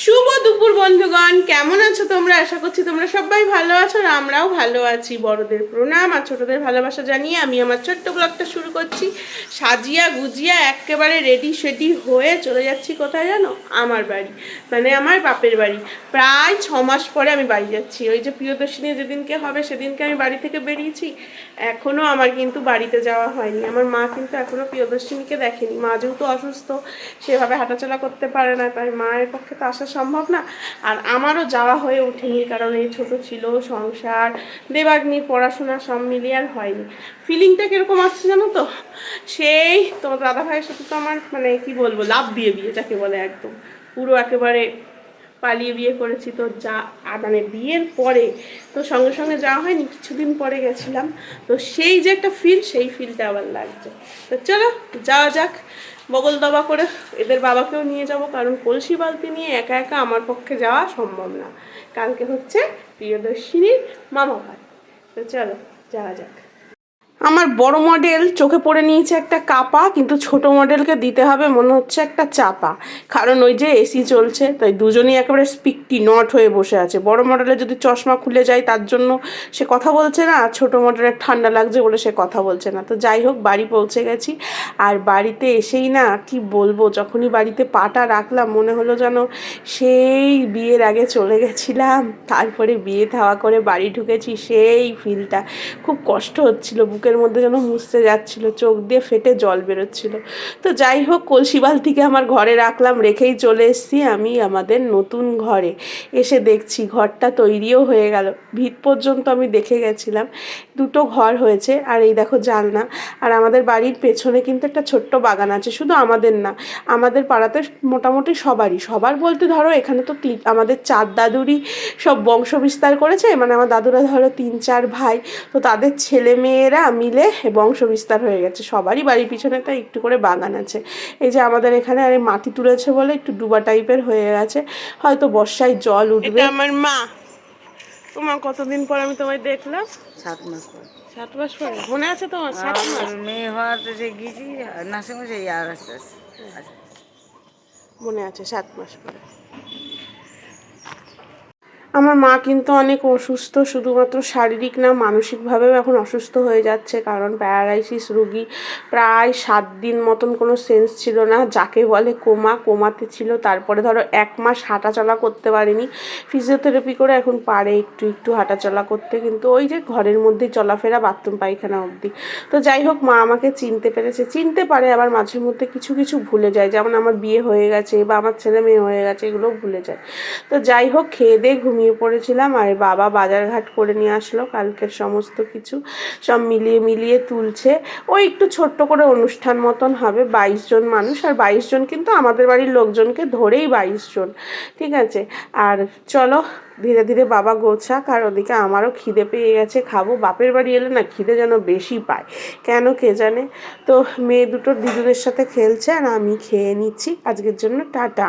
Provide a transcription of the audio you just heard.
Chupa দুপুর, বন্ধুগণ। কেমন আছো তোমরা? আশা করছি তোমরা সবাই ভালো আছো আর আমরাও ভালো আছি। বড়দের প্রণাম আর ছোটদের ভালোবাসা জানিয়ে আমি আমার ছোট্ট ব্লগটা শুরু করছি। সাজিয়া গুজিয়া একেবারে রেডি সেডি হয়ে চলে যাচ্ছি কোথায় জানো? আমার বাড়ি। মানে আমার বাপের বাড়ি। প্রায় ছ মাস পরে আমি বাড়ি যাচ্ছি। ওই যে প্রিয়দর্শিনী যেদিনকে হবে, সেদিনকে আমি বাড়ি থেকে বেরিয়েছি। এখনও আমার কিন্তু বাড়িতে যাওয়া হয়নি। আমার মা কিন্তু এখনও প্রিয়দর্শিনীকে দেখেনি। মা যেহেতু অসুস্থ, সেভাবে হাঁটাচলা করতে পারে না। তাই মায়ের পক্ষে তো আসা সম্ভব না। আর আমারও যাওয়া হয়ে ওঠেনি কারণ এই ছোট ছিল, সংসার দেবাগ্নি পড়াশোনা সব মিলিয়ে আর হয়নি। ফিলিংটা কীরকম আসছে জানো তো? সেই তোমার দাদা ভাইয়ের সাথে তো আমার মানে কি বলব, লাভ দিয়ে বিয়ে যাকে বলে একদম। পুরো একেবারে পালিয়ে বিয়ে করেছি তো যা মানে বিয়ের পরে তো সঙ্গে সঙ্গে যাওয়া হয়নি, কিছুদিন পরে গেছিলাম। তো সেই যে একটা ফিল সেই ফিলটা আবার লাগছে। তো চলো, যাওয়া যাক। বগল দবা করে এদের বাবাকেও নিয়ে যাব, কারণ কলসি বালতি নিয়ে একা একা আমার পক্ষে যাওয়া সম্ভব না। কালকে হচ্ছে প্রিয়দর্শিনীর মামা ভাই তো চলো, যাওয়া যাক। আমার বড় মডেল চোখে পড়ে নিয়েছে একটা কাপা, কিন্তু ছোট মডেলকে দিতে হবে মনে হচ্ছে একটা চাপা। কারণ ওই যে এসি চলছে, তাই দুজনেই একেবারে স্পিকটি নট হয়ে বসে আছে। বড় মডেলের যদি চশমা খুলে যায়, তার জন্য সে কথা বলছে না, আর ছোট মডেলের ঠান্ডা লাগছে বলে সে কথা বলছে না। তো যাই হোক, বাড়ি পৌঁছে গেছি। আর বাড়িতে এসেই না, কি বলব, যখনই বাড়িতে পাটা রাখলাম, মনে হলো যেন সেই বিয়ের আগে চলে গেছিলাম। তারপরে বিয়ে থাওয়া করে বাড়ি ঢুকেছি, সেই ফিলটা খুব কষ্ট হচ্ছিল বুকের মধ্যে যেন মুছতে যাচ্ছিল, চোখ দিয়ে ফেটে জল বেরোচ্ছিল। তো যাই হোক, কলসি বালতিকে আমার ঘরে রাখলাম, রেখেই চলে এসেছি আমি আমাদের নতুন ঘরে। এসে দেখছি ঘরটা তৈরিও হয়ে গেল। ভিত পর্যন্ত আমি দেখে গেছিলাম, দুটো ঘর হয়েছে। আর এই দেখো জানলা, আর আমাদের বাড়ির পেছনে কিন্তু একটা ছোট্ট বাগান আছে, শুধু আমাদের না, আমাদের পাড়াতে মোটামুটি সবারই। সবার বলতে ধরো, এখানে তো তিন, আমাদের চার দাদুরই সব বংশ বিস্তার করেছে। মানে আমার দাদুরা ধরো তিন, চার ভাই, তো তাদের ছেলে মেয়েরা মিলে বংশ বিস্তার হয়ে গেছে। সবারই বাড়ির পিছনে তো একটু করে বাগান আছে। এই যে আমাদের এখানে আর মাটি তুলেছে বলে একটু ডুবা টাইপের হয়ে গেছে। হয়তো বর্ষায় জল উঠবে। আমার মা। তোমার কতদিন পর আমি তোমায় দেখলাম? সাত মাস পর। সাত মাস পরে? মনে আছে তোমার? সাত মাস? মেয়ে হওয়াতে যে গেছি নাসে মাসে আর আস্তে আস্তে। মনে আছে সাত মাস পরে। আমার মা কিন্তু অনেক অসুস্থ, শুধুমাত্র শারীরিক না, মানসিকভাবেও এখন অসুস্থ হয়ে যাচ্ছে কারণ প্যারালাইসিস রুগী প্রায় সাত দিন মতন কোনো সেন্স ছিল না, যাকে বলে কোমা, কোমাতে ছিল। তারপরে ধরো এক মাস হাঁটাচলা করতে পারেনি ফিজিওথেরাপি করে এখন পারে একটু একটু হাঁটাচলা করতে, কিন্তু ওই যে ঘরের মধ্যে চলাফেরা বাথরুম, পায়খানা অবধি। তো যাই হোক, মা আমাকে চিনতে পেরেছে। চিনতে পারে আবার মাঝে মধ্যে কিছু কিছু ভুলে যায়, যেমন আমার বিয়ে হয়ে গেছে বা আমার ছেলে মেয়ে হয়ে গেছে এগুলো ভুলে যায়। তো যাই হোক, খেয়ে দিয়ে ঘুমিয়ে পড়েছিলাম আর বাবা বাজারঘাট করে নিয়ে আসলো। কালকের সমস্ত কিছু সব মিলিয়ে মিলিয়ে তুলছে। ওই একটু ছোট্ট করে অনুষ্ঠান মতন হবে, বাইশ জন মানুষ। আর বাইশ জন কিন্তু আমাদের বাড়ির লোকজনকে ধরেই বাইশ জন। ঠিক আছে? আর চলো, ধীরে ধীরে বাবা গোছাক। আর ওদিকে আমারও খিদে পেয়ে গেছে, খাব। বাপের বাড়ি এলে না খিদে যেন বেশি পায়। কেন কে জানে? তো মেয়ে দুটো দিদুদের সাথে খেলছে আর আমি খেয়ে নিচ্ছি। আজকের জন্য টাটা।